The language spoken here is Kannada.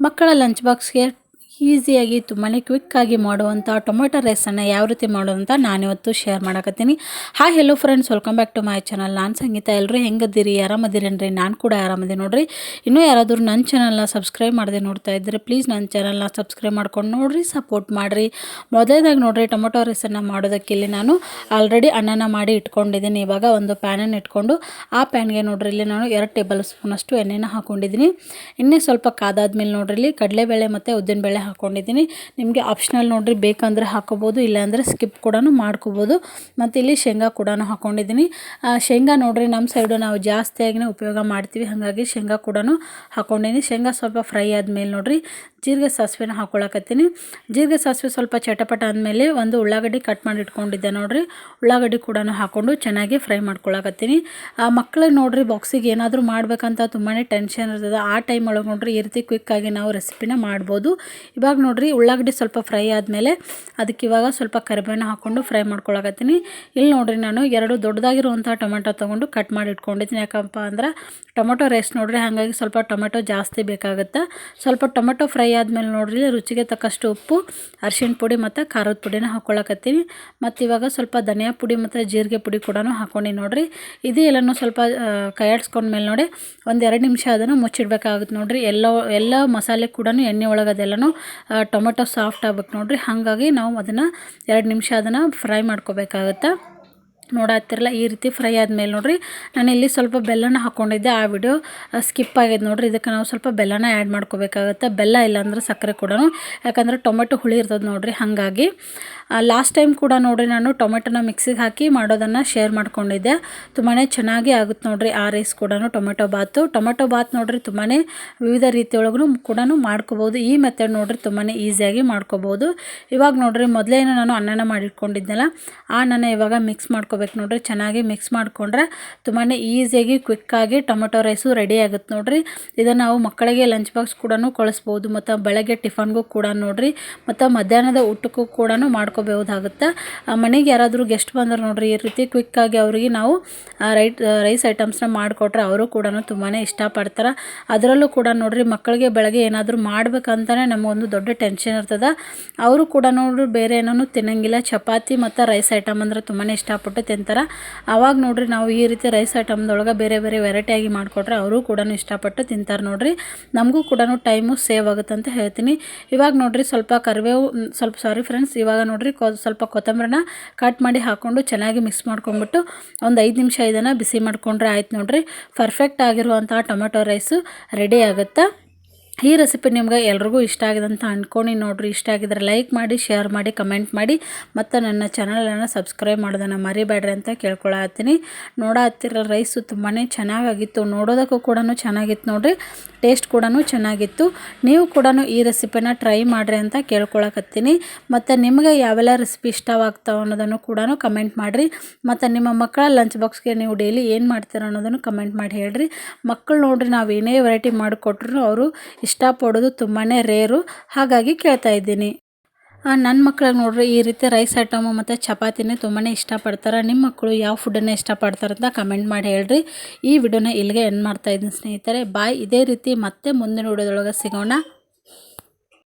ಮಕ್ಕಳ ಲಂಚ್ ಬಾಕ್ಸ್ಗೆ ಈಸಿಯಾಗಿ ತುಂಬಾ ಕ್ವಿಕ್ಕಾಗಿ ಮಾಡುವಂಥ ಟೊಮೆಟೊ ರೈಸನ್ನು ಯಾವ ರೀತಿ ಮಾಡೋದಂತ ನಾನಿವತ್ತು share ಮಾಡಕತ್ತೀನಿ. Hi hello friends welcome back to my channel ನಾನು ಸಂಗೀತ. ಎಲ್ಲರೂ ಹೆಂಗದಿರಿ ಆರಾಮದಿರೇನ್ರಿ ನಾನು ಕೂಡ ಆರಾಮದಿ ನೋಡಿರಿ. ಇನ್ನೂ ಯಾರಾದರೂ ನನ್ನ ಚಾನಲ್ನ ಸಬ್ಸ್ಕ್ರೈಬ್ ಮಾಡದೆ ನೋಡ್ತಾ ಇದ್ದರೆ ಪ್ಲೀಸ್ ನನ್ನ ಚಾನಲ್ನ ಸಬ್ಸ್ಕ್ರೈಬ್ ಮಾಡ್ಕೊಂಡು ನೋಡಿರಿ ಸಪೋರ್ಟ್ ಮಾಡಿರಿ. ಮೊದಲೇದಾಗಿ ನೋಡಿರಿ, ಟೊಮೆಟೊ ರೈಸನ್ನು ಮಾಡೋದಕ್ಕೆ ಇಲ್ಲಿ ನಾನು ಆಲ್ರೆಡಿ ಅನ್ನನ ಮಾಡಿ ಇಟ್ಕೊಂಡಿದ್ದೀನಿ. ಇವಾಗ ಒಂದು ಪ್ಯಾನನ್ನು ಇಟ್ಕೊಂಡು ಆ ಪ್ಯಾನ್ಗೆ ನೋಡ್ರಿ, ಇಲ್ಲಿ ನಾನು ಎರಡು ಟೇಬಲ್ ಸ್ಪೂನಷ್ಟು ಎಣ್ಣೆನ ಹಾಕ್ಕೊಂಡಿದ್ದೀನಿ ಎಣ್ಣೆ ಸ್ವಲ್ಪ ಕಾದಾದ್ಮೇಲೆ ನೋಡ್ರಿ, ಇಲ್ಲಿ ಕಡಲೆಬೇಳೆ ಮತ್ತು ಉದ್ದಿನಬೇಳೆ ಹಾಕ್ಕೊಂಡಿದ್ದೀನಿ ನಿಮಗೆ ಆಪ್ಷನಲ್ ನೋಡಿರಿ, ಬೇಕಂದರೆ ಹಾಕೋಬೋದು, ಇಲ್ಲಾಂದರೆ ಸ್ಕಿಪ್ ಕೂಡ ಮಾಡ್ಕೋಬೋದು. ಮತ್ತು ಇಲ್ಲಿ ಶೇಂಗಾ ಕೂಡ ಹಾಕ್ಕೊಂಡಿದ್ದೀನಿ ಶೇಂಗಾ ನೋಡಿರಿ ನಮ್ಮ ಸೈಡು ನಾವು ಜಾಸ್ತಿಯಾಗಿನೇ ಉಪಯೋಗ ಮಾಡ್ತೀವಿ. ಹಾಗಾಗಿ ಶೇಂಗಾ ಕೂಡ ಹಾಕ್ಕೊಂಡಿದ್ದೀನಿ ಶೇಂಗಾ ಸ್ವಲ್ಪ ಫ್ರೈ ಆದಮೇಲೆ ನೋಡಿರಿ, ಜೀರಿಗೆ ಸಾಸಿವೆನ ಹಾಕ್ಕೊಳಕತ್ತೀನಿ ಜೀರಿಗೆ ಸಾಸಿವೆ ಸ್ವಲ್ಪ ಚಟಪಟ ಆದಮೇಲೆ ಒಂದು ಉಳ್ಳಾಗಡ್ಡಿ ಕಟ್ ಮಾಡಿ ಇಟ್ಕೊಂಡಿದ್ದೆ ನೋಡಿರಿ. ಉಳ್ಳಾಗಡ್ಡಿ ಕೂಡ ಹಾಕ್ಕೊಂಡು ಚೆನ್ನಾಗಿ ಫ್ರೈ ಮಾಡ್ಕೊಳಕತ್ತೀನಿ. ಆ ಮಕ್ಳಿಗೆ ನೋಡ್ರಿ ಬಾಕ್ಸಿಗೆ ಏನಾದರೂ ಮಾಡಬೇಕಂತ ತುಂಬಾ ಟೆನ್ಷನ್ ಇರ್ತದೆ. ಆ ಟೈಮ್ ಒಳಗೆ ನೋಡ್ರಿ, ಈ ರೀತಿ ಕ್ವಿಕ್ಕಾಗಿ ನಾವು ರೆಸಿಪಿನ ಮಾಡ್ಬೋದು. ಇವಾಗ ನೋಡಿರಿ ಉಳ್ಳಾಗಡ್ಡಿ ಸ್ವಲ್ಪ ಫ್ರೈ ಆದಮೇಲೆ ಅದಕ್ಕೆ ಇವಾಗ ಸ್ವಲ್ಪ ಕರಿಬೇವಿನ ಹಾಕ್ಕೊಂಡು ಫ್ರೈ ಮಾಡ್ಕೊಳಕತ್ತೀನಿ. ಇಲ್ಲಿ ನೋಡಿರಿ ನಾನು ಎರಡು ದೊಡ್ಡದಾಗಿರುವಂಥ ಟೊಮೆಟೊ ತೊಗೊಂಡು ಕಟ್ ಮಾಡಿ ಇಟ್ಕೊಂಡಿದ್ದೀನಿ. ಯಾಕಪ್ಪ ಅಂದ್ರೆ ಟೊಮೆಟೊ ರೈಸ್ ನೋಡಿರಿ ಹಾಗಾಗಿ ಸ್ವಲ್ಪ ಟೊಮೆಟೊ ಜಾಸ್ತಿ ಬೇಕಾಗುತ್ತೆ. ಸ್ವಲ್ಪ ಟೊಮೆಟೊ ಫ್ರೈ ಆದಮೇಲೆ ನೋಡಿರಿ ರುಚಿಗೆ ತಕ್ಕಷ್ಟು ಉಪ್ಪು ಅರಿಶಿಣ ಪುಡಿ ಮತ್ತು ಖಾರದ ಪುಡಿನ ಹಾಕ್ಕೊಳಕತ್ತೀನಿ. ಮತ್ತು ಇವಾಗ ಸ್ವಲ್ಪ ಧನಿಯಾ ಪುಡಿ ಮತ್ತು ಜೀರಿಗೆ ಪುಡಿ ಕೂಡ ಹಾಕ್ಕೊಂಡು ನೋಡಿರಿ. ಇದು ಎಲ್ಲನೂ ಸ್ವಲ್ಪ ಕೈಯಾಡ್ಸ್ಕೊಂಡ್ಮೇಲೆ ನೋಡಿ ಒಂದು ಎರಡು ನಿಮಿಷ ಅದನ್ನು ಮುಚ್ಚಿಡ್ಬೇಕಾಗುತ್ತೆ ನೋಡಿರಿ. ಎಲ್ಲ ಎಲ್ಲ ಮಸಾಲೆ ಕೂಡ ಎಣ್ಣೆ ಒಳಗೆ ಅದೆಲ್ಲನೂ ಆ, ಟೊಮೆಟೊ ಸಾಫ್ಟ್ ಆಗ್ಬೇಕು ನೋಡಿರಿ. ಹಾಗಾಗಿ ನಾವು ಅದನ್ನು ಎರಡು ನಿಮಿಷ ಅದನ್ನು ಫ್ರೈ ಮಾಡ್ಕೋಬೇಕಾಗತ್ತೆ? ನೋಡತ್ತಿರಲ್ಲ ಈ ರೀತಿ ಫ್ರೈ ಆದಮೇಲೆ ನೋಡಿರಿ ನಾನು ಇಲ್ಲಿ ಸ್ವಲ್ಪ ಬೆಲ್ಲನ ಹಾಕ್ಕೊಂಡಿದ್ದೆ ಆ ವಿಡಿಯೋ ಸ್ಕಿಪ್ ಆಗಿದೆ ನೋಡಿರಿ. ಇದಕ್ಕೆ ನಾವು ಸ್ವಲ್ಪ ಬೆಲ್ಲನ ಆ್ಯಡ್ ಮಾಡ್ಕೋಬೇಕಾಗುತ್ತೆ. ಬೆಲ್ಲ ಇಲ್ಲಾಂದ್ರೆ ಸಕ್ಕರೆ ಕೂಡ ಯಾಕಂದ್ರೆ ಟೊಮೆಟೊ ಹುಳಿ ಇರ್ತದೆ ನೋಡಿರಿ, ಹಾಗಾಗಿ. ಲಾಸ್ಟ್ ಟೈಮ್ ಕೂಡ ನೋಡಿರಿ ನಾನು ಟೊಮೆಟೊನ ಮಿಕ್ಸಿಗೆ ಹಾಕಿ ಮಾಡೋದನ್ನು ಶೇರ್ ಮಾಡ್ಕೊಂಡಿದ್ದೆ. ತುಂಬಾ ಚೆನ್ನಾಗಿ ಆಗುತ್ತೆ ನೋಡಿರಿ ಆ ರೈಸ್ ಕೂಡ ಟೊಮೆಟೊ ಬಾತು. ಟೊಮೆಟೊ ಬಾತ್ ನೋಡಿರಿ ತುಂಬಾ ವಿವಿಧ ರೀತಿಯೊಳಗೂ ಕೂಡ ಮಾಡ್ಕೋಬೋದು ಈ ಮೆಥಡ್ ನೋಡಿರಿ ತುಂಬಾ ಈಸಿಯಾಗಿ ಮಾಡ್ಕೋಬೋದು ಇವಾಗ ನೋಡಿರಿ ಮೊದಲೇನು ನಾನು ಅನ್ನನ ಮಾಡಿಟ್ಕೊಂಡಿದ್ದೆನಲ್ಲ ಆ ಅನ್ನನ ಇವಾಗ ಮಿಕ್ಸ್ ಮಾಡ್ಕೋಬೇಕು ನೋಡ್ರಿ. ಚೆನ್ನಾಗಿ ಮಿಕ್ಸ್ ಮಾಡಿಕೊಂಡ್ರೆ ತುಂಬಾ ಈಸಿಯಾಗಿ ಕ್ವಿಕ್ಕಾಗಿ ಟೊಮೆಟೊ ರೈಸು ರೆಡಿ ಆಗುತ್ತೆ ನೋಡ್ರಿ. ಇದನ್ನು ನಾವು ಮಕ್ಕಳಿಗೆ ಲಂಚ್ ಬಾಕ್ಸ್ ಕೂಡ ಕಳಿಸ್ಬೋದು. ಮತ್ತು ಬೆಳಗ್ಗೆ ಟಿಫನ್ಗೂ ಕೂಡ ನೋಡ್ರಿ. ಮತ್ತು ಮಧ್ಯಾಹ್ನದ ಊಟಕ್ಕೂ ಕೂಡ ಮಾಡ್ಕೋಬಹುದಾಗುತ್ತೆ. ಮನೆಗೆ ಯಾರಾದರೂ ಗೆಸ್ಟ್ ಬಂದ್ರೆ ನೋಡ್ರಿ, ಈ ರೀತಿ ಕ್ವಿಕ್ಕಾಗಿ ಅವರಿಗೆ ನಾವು ರೈಟ್ ರೈಸ್ ಐಟಮ್ಸ್ನ ಮಾಡಿಕೊಟ್ರೆ ಅವರು ಕೂಡ ತುಂಬಾ ಇಷ್ಟಪಡ್ತಾರೆ. ಅದರಲ್ಲೂ ಕೂಡ ನೋಡ್ರಿ, ಮಕ್ಕಳಿಗೆ ಬೆಳಗ್ಗೆ ಏನಾದರೂ ಮಾಡ್ಬೇಕಂತಲೇ ನಮಗೊಂದು ದೊಡ್ಡ ಟೆನ್ಷನ್ ಇರ್ತದೆ. ಅವರು ಕೂಡ ನೋಡ್ರಿ, ಬೇರೆ ಏನೂ ತಿನ್ನಂಗಿಲ್ಲ. ಚಪಾತಿ ಮತ್ತು ರೈಸ್ ಐಟಮ್ ಅಂದ್ರೆ ತುಂಬಾ ಇಷ್ಟಪಟ್ಟು ತಿಂತಾರೆ ಆವಾಗ ನೋಡ್ರಿ ನಾವು ಈ ರೀತಿ ರೈಸ್ ಐಟಮ್ದೊಳಗೆ ಬೇರೆ ಬೇರೆ ವೆರೈಟಿಯಾಗಿ ಮಾಡಿಕೊಟ್ರೆ ಅವರು ಕೂಡ ಇಷ್ಟಪಟ್ಟು ತಿಂತಾರೆ ನೋಡ್ರಿ. ನಮಗೂ ಕೂಡ ಟೈಮು ಸೇವ್ ಆಗುತ್ತೆ ಅಂತ ಹೇಳ್ತೀನಿ. ಇವಾಗ ನೋಡ್ರಿ ಸ್ವಲ್ಪ ಕರಿಬೇವು ಸ್ವಲ್ಪ ಸಾರಿ ಫ್ರೆಂಡ್ಸ್ ಇವಾಗ ನೋಡ್ರಿ ಸ್ವಲ್ಪ ಕೊತ್ತಂಬರಿನ ಕಟ್ ಮಾಡಿ ಹಾಕ್ಕೊಂಡು ಚೆನ್ನಾಗಿ ಮಿಕ್ಸ್ ಮಾಡ್ಕೊಂಡ್ಬಿಟ್ಟು ಒಂದು ಐದು ನಿಮಿಷ ಇದನ್ನು ಬಿಸಿ ಮಾಡಿಕೊಂಡ್ರೆ ಆಯ್ತು ನೋಡ್ರಿ. ಪರ್ಫೆಕ್ಟ್ ಆಗಿರುವಂಥ ಟೊಮೆಟೊ ರೈಸು ರೆಡಿ ಆಗುತ್ತೆ? ಈ ರೆಸಿಪಿ ನಿಮ್ಗೆ ಎಲ್ರಿಗೂ ಇಷ್ಟ ಆಗಿದೆ ಅಂತ ಅಂದ್ಕೊಂಡು ನೋಡ್ರಿ. ಇಷ್ಟ ಆಗಿದ್ರೆ ಲೈಕ್ ಮಾಡಿ ಶೇರ್ ಮಾಡಿ ಕಮೆಂಟ್ ಮಾಡಿ ಮತ್ತು ನನ್ನ ಚಾನಲನ್ನು ಸಬ್ಸ್ಕ್ರೈಬ್ ಮಾಡೋದನ್ನು ಮರಿಬೇಡ್ರಿ ಅಂತ ಕೇಳ್ಕೊಳತ್ತೀನಿ. ಹತ್ತಿರ ರೈಸು ತುಂಬಾ ಚೆನ್ನಾಗಾಗಿತ್ತು. ನೋಡೋದಕ್ಕೂ ಕೂಡ ಚೆನ್ನಾಗಿತ್ತು ನೋಡ್ರಿ. ಟೇಸ್ಟ್ ಕೂಡ ಚೆನ್ನಾಗಿತ್ತು. ನೀವು ಕೂಡ ಈ ರೆಸಿಪಿನ ಟ್ರೈ ಮಾಡಿರಿ ಅಂತ ಕೇಳ್ಕೊಳಕತ್ತೀನಿ. ಮತ್ತು ನಿಮಗೆ ಯಾವೆಲ್ಲ ರೆಸಿಪಿ ಇಷ್ಟವಾಗ್ತಾವೆ ಅನ್ನೋದನ್ನು ಕೂಡ ಕಮೆಂಟ್ ಮಾಡಿರಿ. ಮತ್ತು ನಿಮ್ಮ ಮಕ್ಕಳ ಲಂಚ್ ಬಾಕ್ಸ್ಗೆ ನೀವು ಡೈಲಿ ಏನು ಮಾಡ್ತೀರ ಅನ್ನೋದನ್ನು ಕಮೆಂಟ್ ಮಾಡಿ ಹೇಳ್ರಿ. ಮಕ್ಕಳು ನೋಡ್ರಿ ನಾವು ಏನೇ ವೆರೈಟಿ ಮಾಡಿಕೊಟ್ರು ಅವರು ಇಷ್ಟಪಡೋದು ತುಂಬಾ ರೇರು ಹಾಗಾಗಿ ಕೇಳ್ತಾ ಇದ್ದೀನಿ. ನನ್ನ ಮಕ್ಳಿಗೆ ನೋಡ್ರಿ ಈ ರೀತಿ ರೈಸ್ ಐಟಮು ಮತ್ತು ಚಪಾತಿನೇ ತುಂಬಾ ಇಷ್ಟಪಡ್ತಾರೆ. ನಿಮ್ಮ ಮಕ್ಕಳು ಯಾವ ಫುಡ್ಡನ್ನು ಇಷ್ಟಪಡ್ತಾರೆ ಅಂತ ಕಮೆಂಟ್ ಮಾಡಿ ಹೇಳ್ರಿ. ಈ ವಿಡಿಯೋನ ಇಲ್ಲಿಗೆ ಎಂಡ್ ಮಾಡ್ತಾ ಇದ್ದೀನಿ ಸ್ನೇಹಿತರೆ. ಬಾಯ್ ಇದೇ ರೀತಿ ಮತ್ತೆ ಮುಂದಿನ ವಿಡಿಯೋದೊಳಗೆ ಸಿಗೋಣ.